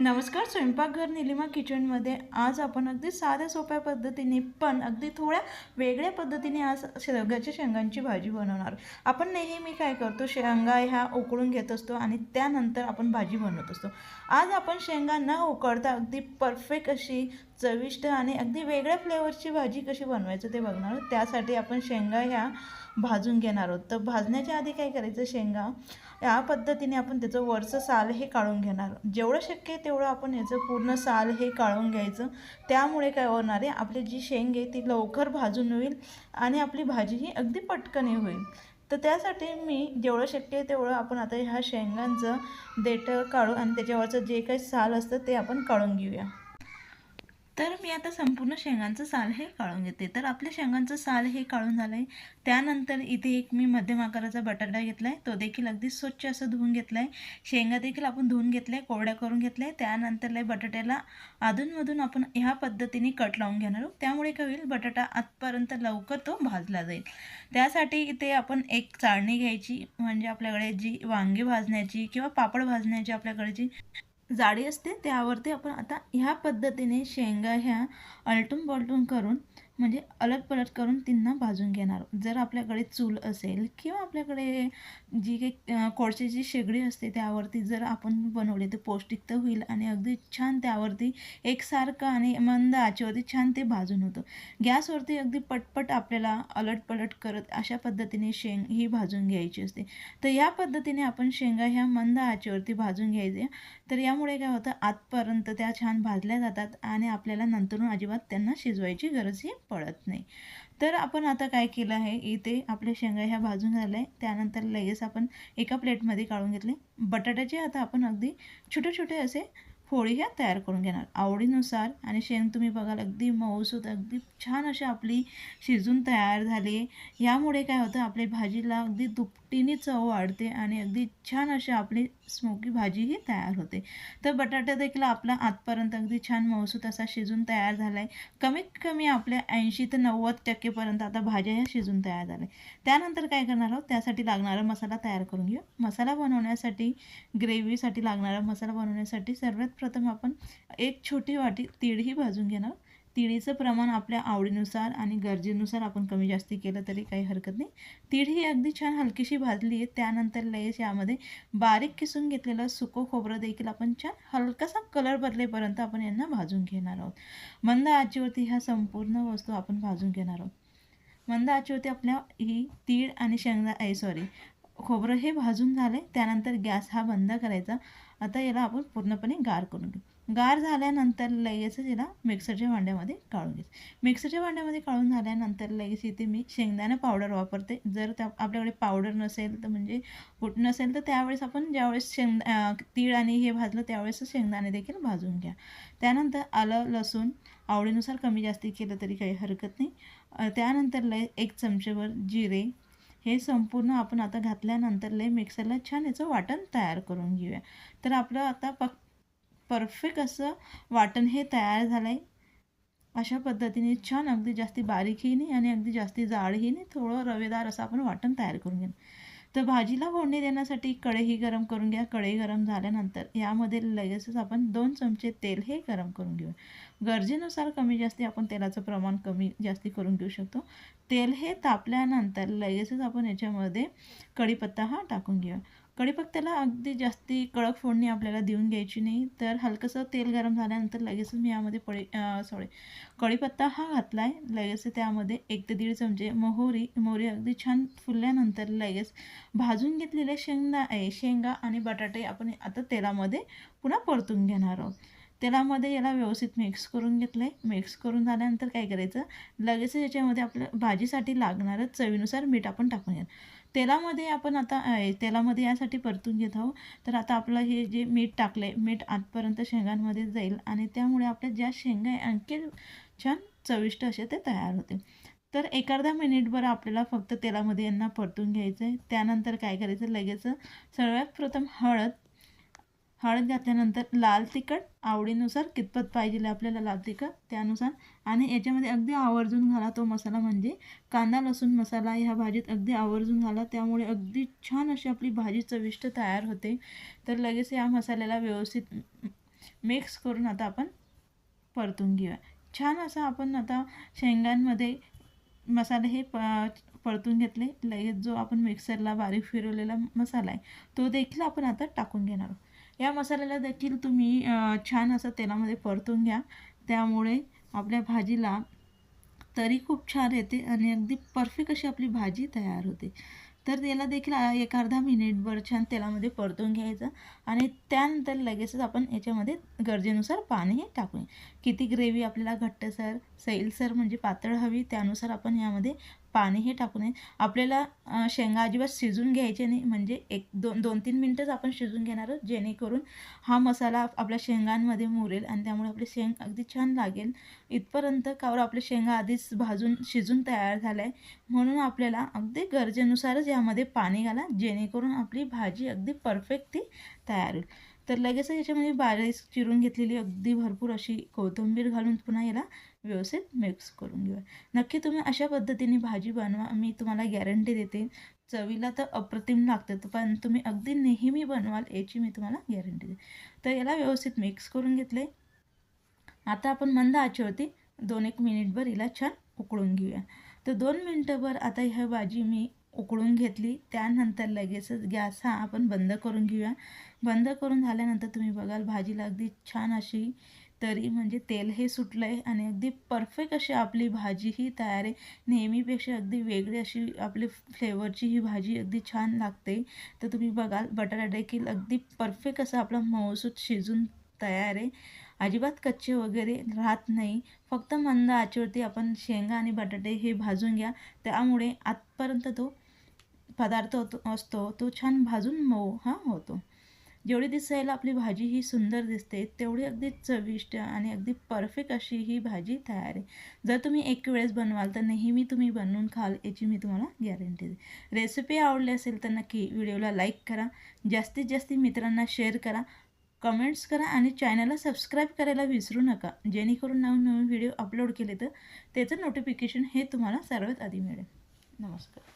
नमस्कार स्वयंपाकघर निलिमा किचनमध्ये आज आपण अगदी साध्या सोप्या पद्धतीने पण अगदी थोड्या वेगळ्या पद्धतीने आज शेवग्याच्या शेंगांची भाजी बनवणार. आपण नेहमी काय करतो शेंगा ह्या उकळून घेत असतो आणि त्यानंतर आपण भाजी बनवत असतो. आज आपण शेंगा न उकळता अगदी परफेक्ट अशी चविष्ट आणि अगदी वेगळ्या फ्लेवरची भाजी कशी बनवायचं ते बघणार त्यासाठी आपण शेंगा ह्या भाजून घेणार आहोत. तर भाजण्याच्या आधी काय करायचं शेंगा? या पद्धतीने आपण त्याचं वरचं साल हे काढून घेणार. जेवढं शक्य आहे तेवढं आपण याचं पूर्ण साल हे काढून घ्यायचं. त्यामुळे काय होणार आहे आपली जी शेंग आहे ती लवकर भाजून होईल आणि आपली भाजी ही अगदी पटकन होईल. तर त्यासाठी मी जेवढं शक्य आहे तेवढं आपण आता ह्या शेंगांचं देठं काढू आणि त्याच्यावरचं जे काही साल असतं ते आपण काढून घेऊया. तर मी आता संपूर्ण शेंगांचं साल हे काढून घेते. तर आपल्या शेंगांचं साल हे काढून झालं आहे त्यानंतर इथे एक मी मध्यम आकाराचा बटाटा घेतला आहे तो देखील अगदी स्वच्छ असं धुवून घेतला आहे शेंगा देखील आपण धुवून घेतल्या आहे कोरड्या करून घेतल्या. आहे त्यानंतर लय बटाट्याला अधूनमधून आपण ह्या पद्धतीने कट लावून घेणार आहोत. त्यामुळे काय होईल? बटाटा आतपर्यंत लवकर तो भाजला जाईल. त्यासाठी इथे आपण एक चाळणी घ्यायची. म्हणजे आपल्याकडे जी वांगी भाजण्याची किंवा पापड भाजण्याची आपल्याकडे जी जाडी असते त्यावरती आपण आता ह्या पद्धतीने शेंगा ह्या अलटून पलटून करून म्हणजे अलट पलट करून त्यांना भाजून घेणार. जर आपल्याकडे चूल असेल किंवा आपल्याकडे जी काही कोळशाची शेगडी असते त्यावरती जर आपण बनवले तर पौष्टिक तर होईल आणि अगदी छान त्यावरती एकसारखं आणि मंद आचेवरती छान ते भाजून होतं. गॅसवरती अगदी पटपट आपल्याला अलट पलट करत अशा पद्धतीने शेंग ही भाजून घ्यायची असते. तर या पद्धतीने आपण शेंगा ह्या मंद आचेवरती भाजून घ्यायचे. तर यामुळे काय होतं आतपर्यंत त्या छान भाजल्या जातात आणि आपल्याला नंतरून अजिबात त्यांना शिजवायची गरजही पडत नाही. तर आपण आता काय केलं आहे? इथे आपल्या शेंगा ह्या भाजून झाल्या आहे त्यानंतर लगेच आपण एका प्लेटमध्ये काढून घेतले. बटाट्याचे आता आपण अगदी छोटे छोटे असे फोडी ह्या तयार करून घेणार. आवडीनुसार. आणि शेंग तुम्ही बघाल अगदी मऊसूत अगदी छान अशी आपली शिजून तयार झाली. यामुळे काय होतं आपल्या भाजीला अगदी दुपटीने चव वाढते आणि अगदी छान अशी आपली स्मोकी भाजीही तयार होते. तर बटाटा देखील आपला आतपर्यंत अगदी छान मऊसूत असा शिजून तयार झाला आहे कमीत कमी आपल्या ऐंशी ते नव्वद टक्केपर्यंत आता भाज्या ह्या शिजून तयार झाल्या. त्यानंतर काय करणार आहोत? त्यासाठी लागणारा मसाला तयार करून घेऊ. मसाला बनवण्यासाठी ग्रेव्हीसाठी लागणारा मसाला बनवण्यासाठी सर्वात प्रथम आपण एक छोटी वाटी तिळही भाजून घेणार. तिळीचं प्रमाण आपल्या आवडीनुसार आणि गरजेनुसार आपण कमी जास्ती केलं तरी काही हरकत नाही. तीळ ही अगदी छान हलकीशी भाजली आहे. त्यानंतर लगेच यामध्ये बारीक किसून घेतलेलं सुकं खोबरं देखील आपण छान हलकासा कलर बदलेपर्यंत आपण यांना भाजून घेणार आहोत. मंद आचीवरती ह्या संपूर्ण वस्तू आपण भाजून घेणार आहोत. मंद आचीवरती आपल्या ही तीळ आणि शेंगदा आहे सॉरी खोबरं हे भाजून झाले त्यानंतर गॅस हा बंद करायचा. आता याला आपण पूर्णपणे गार करून घेऊ. गार झाल्यानंतर लगेचच याला मिक्सरच्या भांड्यामध्ये काढून घ्यायचं मिक्सरच्या भांड्यामध्ये काढून झाल्यानंतर लगेच इथे मी शेंगदाणा पावडर वापरते. जर त्या आपल्याकडे पावडर नसेल तर म्हणजे कुठ नसेल तर त्यावेळेस आपण ज्यावेळेस शेंग तीळ आणि हे भाजलं त्यावेळेस शेंगदाणे देखील भाजून घ्या. त्यानंतर आलं लसूण. आवडीनुसार कमी जास्ती केलं तरी काही हरकत नाही. त्यानंतर लय एक चमचेवर जिरे. हे संपूर्ण आपण आता घातल्यानंतर लय मिक्सरला छान याचं वाटण तयार करून घेऊया. तर आपलं आता प परफेक्ट असं वाटण हे तयार झालं आहे अशा पद्धतीने छान अगदी जास्ती बारीकही नाही आणि अगदी जास्ती जाडही नाही. थोडं रवेदार असं आपण वाटण तयार करून घेऊ तर भाजीला फोडणी देण्यासाठी कढई गरम करून घ्या. कढई गरम झाल्यानंतर यामध्ये लगेचच आपण दोन चमचे तेल हे गरम करून घेऊ गरजेनुसार कमी जास्ती आपण तेलाचं प्रमाण कमी जास्ती करून घेऊ शकतो. तेल हे तापल्यानंतर लगेचच आपण याच्यामध्ये कढीपत्ता हा टाकून घेऊ कढीपत्त्याला अगदी जास्ती कडक फोडणी आपल्याला देऊन घ्यायची नाही. तर हलकंसं तेल गरम झाल्यानंतर लगेचच मी यामध्ये पळी सॉरी कढीपत्ता हा घातला आहे लगेच त्यामध्ये एक ते दीड चमचे मोहरी मोहरी अगदी छान फुलल्यानंतर लगेच भाजून घेतलेले शेंगा आहे शेंगा आणि बटाटे आपण आता तेलामध्ये पुन्हा परतून घेणार आहोत. तेलामध्ये याला व्यवस्थित मिक्स करून घेतलं आहे मिक्स करून झाल्यानंतर काय करायचं? लगेच याच्यामध्ये आपल्या भाजीसाठी लागणारं चवीनुसार मीठ आपण टाकून घ्या तेलामध्ये आपण आता तेलामध्ये यासाठी परतून घेत आहोत. तर आता आपलं हे जे मीठ टाकलं आहे मीठ आतपर्यंत शेंगांमध्ये जाईल आणि त्यामुळे आपल्या ज्या शेंगा आहे आणखी छान चविष्ट असे ते तयार होते. तर एक अर्धा मिनिटभर आपल्याला फक्त तेलामध्ये यांना परतून घ्यायचं आहे त्यानंतर काय करायचं? लगेच सर्वात प्रथम हळद हळद घातल्यानंतर लाल तिखट आवडीनुसार कितपत पाहिजे आपल्याला लाल तिखट त्यानुसार. आणि याच्यामध्ये अगदी आवर्जून घाला तो मसाला म्हणजे कांदा लसूण मसाला ह्या भाजीत अगदी आवर्जून घाला. त्यामुळे अगदी छान अशी आपली भाजी चविष्ट तयार होते. तर लगेच या मसाल्याला व्यवस्थित मिक्स करून आता आपण परतून घेऊया. छान असं आपण आता शेंगांमध्ये मसाले हे प परतून घेतले. लगेच जो आपण मिक्सरला बारीक फिरवलेला मसाला आहे तो देखील आपण आता टाकून घेणार आहोत. या मसाल्याला देखील तुम्ही छान असं तेलामध्ये परतून घ्या. त्यामुळे आपल्या भाजीला तरी खूप छान येते आणि अगदी परफेक्ट अशी आपली भाजी तयार होते. तर याला देखील एक अर्धा मिनिटभर छान तेलामध्ये परतून घ्यायचं आणि त्यानंतर लगेचच आपण याच्यामध्ये गरजेनुसार पाणी टाकूया किती ग्रेव्ही आपल्याला घट्टसर सैलसर म्हणजे पातळ हवी त्यानुसार आपण यामध्ये पाणी हे टाकू नये. आपल्याला शेंगा अजिबात शिजून घ्यायचे नाही. म्हणजे एक दोन दोन तीन मिनटंच आपण शिजून घेणार आहोत. जेणेकरून हा मसाला आपल्या शेंगांमध्ये मुरेल आणि त्यामुळे आपली शेंग अगदी छान लागेल. इथपर्यंत कावर आपल्या शेंगा आधीच भाजून शिजून तयार झाल्या. आहे म्हणून आपल्याला अगदी गरजेनुसारच यामध्ये पाणी घाला. जेणेकरून आपली भाजी अगदी परफेक्ट ती तयार होईल. तर लगेच याच्यामध्ये बारीक चिरून घेतलेली अगदी भरपूर अशी कोथिंबीर घालून पुन्हा याला व्यवस्थित मिक्स करून घेऊया. नक्की तुम्ही अशा पद्धतीने भाजी बनवा मी तुम्हाला गॅरंटी देते चवीला तर अप्रतिम लागतं पण तुम्ही अगदी नेहमी बनवाल याची मी तुम्हाला गॅरंटी देते. तर याला व्यवस्थित मिक्स करून घेतले. आता आपण मंद आचेवरती दोन एक मिनिटभर हिला छान उकळून घेऊया. तर दोन मिनटंभर आता ह्या भाजी मी उकळून घेतली. त्यानंतर लगेचच गॅस हा आपण बंद करून घेऊया. बंद करून झाल्यानंतर तुम्ही बघाल भाजीला अगदी छान अशी तरी म्हणजे तेल हे सुटलं आहे आणि अगदी परफेक्ट अशी आपली भाजी ही तयार आहे. नेहमीपेक्षा अगदी वेगळी अशी आपली फ्लेवरची ही भाजी अगदी छान लागते. तर तुम्ही बघाल बटाटा देखील अगदी परफेक्ट असं आपला मऊसूत शिजून तयार आहे. अजिबात कच्चे वगैरे राहत नाही. फक्त मंद आचेवरती आपण शेंगा आणि बटाटे हे भाजून घ्या. त्यामुळे आतपर्यंत तो पदार्थ होतो असतो तो छान भाजून मऊ हा होतो. जेवढी दिसायला आपली भाजी ही सुंदर दिसते तेवढी अगदी चविष्ट आणि अगदी परफेक्ट अशी ही भाजी तयार आहे. जर तुम्ही एक वेळेस बनवाल तर नेहमी तुम्ही बनवून खाल याची मी तुम्हाला गॅरंटी दे रेसिपी आवडली असेल तर नक्की व्हिडिओला लाईक करा. जास्तीत जास्त मित्रांना शेअर करा. कमेंट्स करा आणि चॅनलला सबस्क्राईब करायला विसरू नका. जेणेकरून नवनवीन व्हिडिओ अपलोड केले तर त्याचं नोटिफिकेशन हे तुम्हाला सर्वात आधी मिळेल. नमस्कार.